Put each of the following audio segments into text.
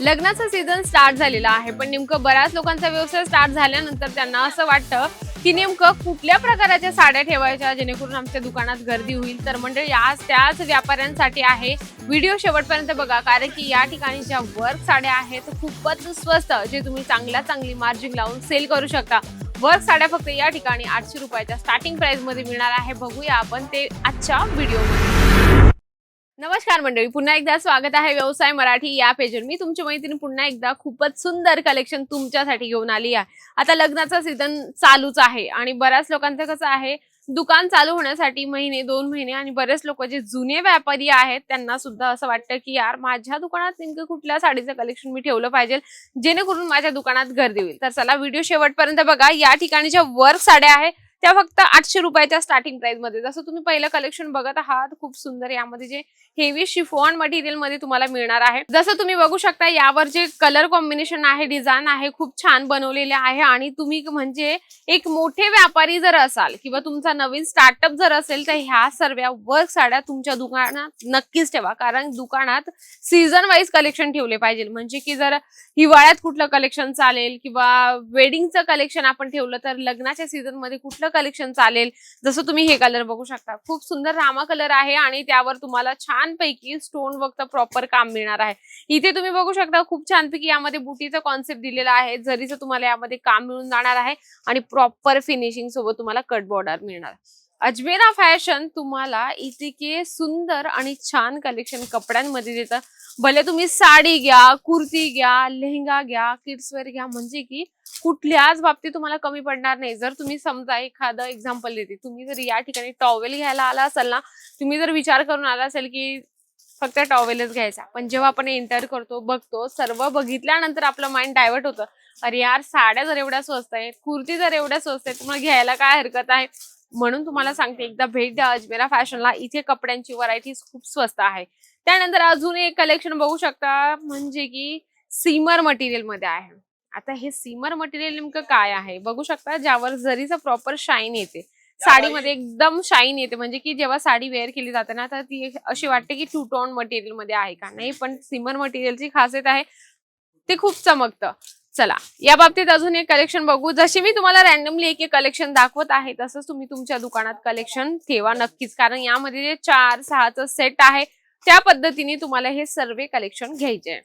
लग्नाचा season start झालेला आहे पण नेमकं बऱ्याच लोकांचा व्यवसाय स्टार्ट झाल्यानंतर त्यांना असं वाटतं की नेमकं कुठल्या प्रकाराच्या साड्या ठेवायच्या जेणेकरून आमच्या दुकानात गर्दी होईल. तर मंडळी याच त्याच व्यापाऱ्यांसाठी आहे. व्हिडिओ शेवटपर्यंत बघा कारण की या ठिकाणी ज्या वर्क साड्या आहेत खूपच स्वस्त जे तुम्ही चांगल्या चांगली मार्जिन लावून सेल करू शकता. वर्क साड्या फक्त या ठिकाणी आठशे रुपयाच्या स्टार्टिंग प्राइसमध्ये मिळणार आहे. बघूया आपण ते आजच्या व्हिडिओमध्ये नमस्कार मंडळी पुन्हा एकदा स्वागत आहे व्यवसाय मराठी या पेजवर मी तुमची मैत्रीण पुन्हा एकदा खूपच सुंदर कलेक्शन तुमच्यासाठी घेऊन आली आहे. आता लग्नाचा सीझन चालूच आहे आणि बऱ्याच लोकांचं कसं आहे दुकान चालू होण्यासाठी महिने दोन महिने आणि बरेच लोक जे जुने व्यापारी आहेत त्यांना सुद्धा असं वाटतं की यार माझ्या दुकानात नेमकं कुठल्या साडीचं कलेक्शन मी ठेवलं पाहिजे जेणेकरून माझ्या दुकानात गर्दी होईल. तर चला व्हिडिओ शेवटपर्यंत बघा. या ठिकाणी ज्या वर्क साड्या आहेत. त्या फक्त आठशे रुपयाच्या स्टार्टिंग प्राइसमध्ये. जसं तुम्ही पहिलं कलेक्शन बघत आहात खूप सुंदर यामध्ये जे हेवी शिफॉन मटेरियलमध्ये तुम्हाला मिळणार आहे. जसं तुम्ही बघू शकता यावर जे कलर कॉम्बिनेशन आहे डिझाईन आहे खूप छान बनवलेले आहे आणि तुम्ही म्हणजे एक मोठे व्यापारी जर असाल किंवा तुमचा नवीन स्टार्टअप जर असेल तर ह्या सर्व वर्क साड्या तुमच्या दुकानात नक्कीच ठेवा. कारण दुकानात सीझन वाईज कलेक्शन ठेवले पाहिजे. म्हणजे की जर हिवाळ्यात कुठलं कलेक्शन चालेल किंवा वेडिंगचं कलेक्शन आपण ठेवलं तर लग्नाच्या सीझनमध्ये कुठलं कलेक्शन चालेल. जसं तुम्ही हे कलर बघू शकता. खूप सुंदर रामा कलर आहे आणि त्यावर तुम्हाला छानपैकी स्टोन वर्क प्रॉपर काम मिळणार आहे. इथे तुम्ही बघू शकता खूप छानपैकी यामध्ये बुटीचा कॉन्सेप्ट दिलेला आहे. जरीचं तुम्हाला यामध्ये काम मिळून जाणार आहे आणि प्रॉपर फिनिशिंग सोबत तुम्हाला कट बॉर्डर मिळणार. अजमेरा फॅशन तुम्हाला इतके सुंदर आणि छान कलेक्शन कपड्यांमध्ये देतं. भले तुम्ही साडी घ्या कुर्ती घ्या लेहंगा घ्या किड्सवेअर घ्या म्हणजे की कुठल्याच बाबतीत तुम्हाला कमी पडणार नाही. जर तुम्ही समजा एखादं एक्झाम्पल देते तुम्ही जर या ठिकाणी टॉवेल घ्यायला आला असाल ना तुम्ही जर विचार करून आला असेल की फक्त टॉवेलच घ्यायचा. पण जेव्हा आपण एंटर करतो बघतो सर्व बघितल्यानंतर आपलं माइंड डायव्हर्ट होतं. अरे यार साड्या जर एवढ्या स्वस्त आहेत कुर्ती जर एवढ्या स्वस्त आहेत तुम्हाला घ्यायला काय हरकत आहे? म्हणून तुम्हाला सांगते एकदा भेट द्या अजमेरा फॅशनला. इथे कपड्यांची व्हरायटीज खूप स्वस्त आहे. त्यानंतर अजून एक कलेक्शन बघू शकता म्हणजे की सीमर मटेरियलमध्ये आहे. आता हे सीमर मटेरियल नेमकं काय आहे? बघू शकता ज्यावर जरीचं प्रॉपर शाईन येते. साडीमध्ये एकदम शाईन येते. म्हणजे की जेव्हा साडी वेअर केली जाते ना तर ती अशी वाटते की टू टोन मटेरियलमध्ये आहे का नाही पण सीमर मटेरियलची खासियत आहे ते खूप चमकतं. चला या बाबतीत अजून एक कलेक्शन बघू. जशी मी तुम्हाला रॅन्डमली एक एक कलेक्शन दाखवत आहे तसंच तुम्ही तुमच्या दुकानात कलेक्शन ठेवा नक्कीच. कारण यामध्ये जे चार सहाचं सेट आहे त्या पद्धतीने तुम्हाला हे सर्व कलेक्शन घ्यायचे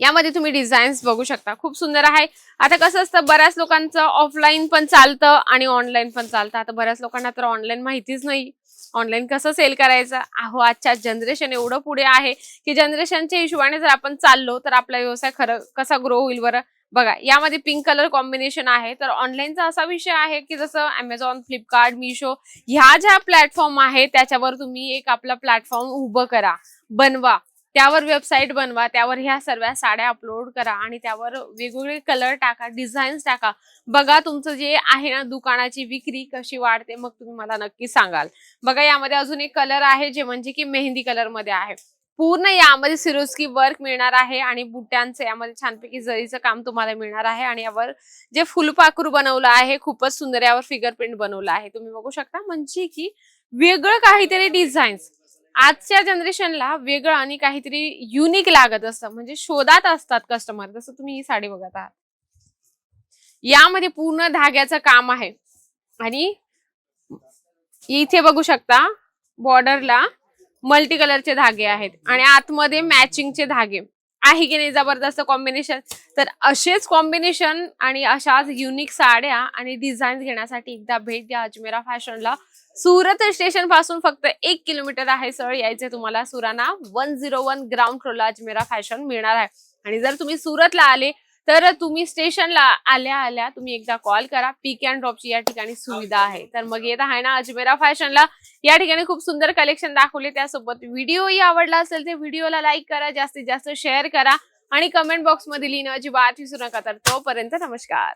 यामध्ये तुम्ही डिझाईन्स बघू शकता. खूप सुंदर आहे. आता कसं असतं बऱ्याच लोकांचं ऑफलाईन पण चालतं आणि ऑनलाईन पण चालतं. आता बऱ्याच लोकांना तर ऑनलाईन माहितीच नाही. ऑनलाईन कसं सेल करायचं? अहो आजच्या जनरेशन एवढं पुढे आहे की जनरेशनच्या हिशोबाने जर आपण चाललो तर आपला व्यवसाय खरं कसा ग्रो होईल बरं? बघा यामध्ये पिंक कलर कॉम्बिनेशन आहे. तर ऑनलाईनचा असा विषय आहे की जसं अमेझॉन फ्लिपकार्ट मिशो ह्या ज्या प्लॅटफॉर्म आहे त्याच्यावर तुम्ही एक आपला प्लॅटफॉर्म उभं करा बनवा. त्यावर वेबसाईट बनवा त्यावर ह्या सर्व साड्या अपलोड करा आणि त्यावर वेगवेगळे कलर टाका डिझाईन्स टाका. बघा तुमचं जे आहे ना दुकानाची विक्री कशी वाढते मग तुम्ही मला नक्की सांगाल. बघा यामध्ये अजून एक कलर आहे जे म्हणजे की मेहंदी कलरमध्ये आहे. पूर्ण यामध्ये सिरोस्की वर्क मिळणार आहे आणि बुट्यांचं यामध्ये छानपैकी जरीचं काम तुम्हाला मिळणार आहे आणि यावर जे फुलपाखरू बनवलं आहे खूपच सुंदर यावर फिगर प्रिंट बनवलं आहे. तुम्ही बघू शकता म्हणजे की वेगळं काहीतरी डिझाईन्स आजच्या जनरेशनला वेगळं आणि काहीतरी युनिक लागत असतं. म्हणजे शोधात असतात कस्टमर जसं तुम्ही ही साडी बघत आहात. यामध्ये पूर्ण धाग्याचं काम आहे. आणि इथे बघू शकता बॉर्डरला मल्टी कलरचे धागे आहेत. आणि आतमध्ये मॅचिंगचे धागे. आहे की नाही जबरदस्त कॉम्बिनेशन तर असेच कॉम्बिनेशन आणि अशाच युनिक साड्या आणि डिझाईन घेण्यासाठी एकदा भेट द्या अजमेरा फॅशनला. सुरत स्टेशनपासून फक्त एक किलोमीटर आहे सर. यायचे तुम्हाला Surana one zero one ground फ्लोरला Ajmera fashion मिळणार आहे. आणि जर तुम्ही सुरतला आले तर तुम्ही स्टेशनला आल्या आल्या तुम्ही एकदा कॉल करा. पिक अँड ड्रॉपची या ठिकाणी सुविधा आहे. तर मग येत आहे ना अजमेरा फॅशनला. या ठिकाणी खूप सुंदर कलेक्शन दाखवले. त्यासोबत व्हिडिओही आवडला असेल तर व्हिडिओला लाईक करा जास्तीत जास्त शेअर करा. आणि कमेंट बॉक्समध्ये लिहिणं अजिबात विसरू नका. तर तोपर्यंत नमस्कार.